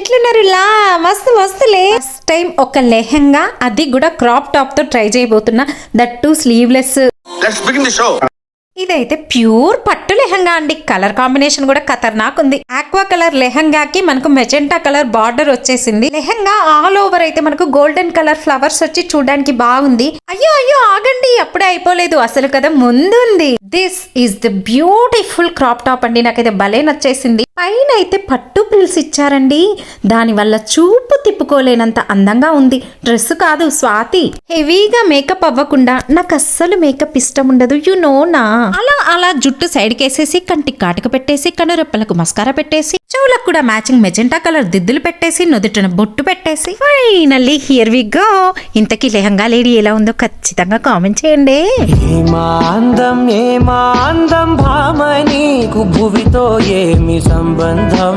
ఎట్లున్నారు లా మస్తు మస్తులే first time ఒక లెహంగా అది కూడా క్రాప్ టాప్తో ట్రై చేయబోతున్నా. That too sleeveless. ఇదైతే ప్యూర్ పట్టు లెహంగా అండి. కలర్ కాంబినేషన్ కూడా ఖతర్నాక్ ఉంది. ఆక్వా కలర్ లెహంగాకి మనకు మెజెంటా కలర్ బార్డర్ వచ్చేసింది. లెహంగా ఆల్ ఓవర్ అయితే మనకు గోల్డెన్ కలర్ ఫ్లవర్స్ వచ్చి చూడడానికి బాగుంది. అయ్యో అయ్యో ఆగండి. అప్పుడే అయిపోలేదు. అసలు కదా ముందుంది. This is the beautiful crop top అండి. నాకైతే భలే నచ్చేసింది. పైన అయితే పట్టు ప్రిల్స్ ఇచ్చారండి. దాని వల్ల చూపు తిప్పుకోలేనంత అందంగా ఉంది. డ్రెస్ కాదు స్వాతి. హెవీగా మేకప్ అవ్వకుండా నాకు అస్సలు మేకప్ ఇష్టం ఉండదు యు నో నా. అలా అలా జుట్టు సైడ్ వేసేసి కంటికి కాటుక పెట్టేసి కనురెప్పలకు మస్కారా పెట్టేసి చెవులకు కూడా మ్యాచింగ్ మెజెంటా కలర్ దిద్దులు పెట్టేసి నుదుటిన బొట్టు పెట్టేసి ఫైనల్లీ హియర్ వి గో. ఇంతకీ లెహంగా లేడీ ఎలా ఉందో ఖచ్చితంగా కామెంట్ చేయండి. నీకు భువితో ఏమి సంబంధం?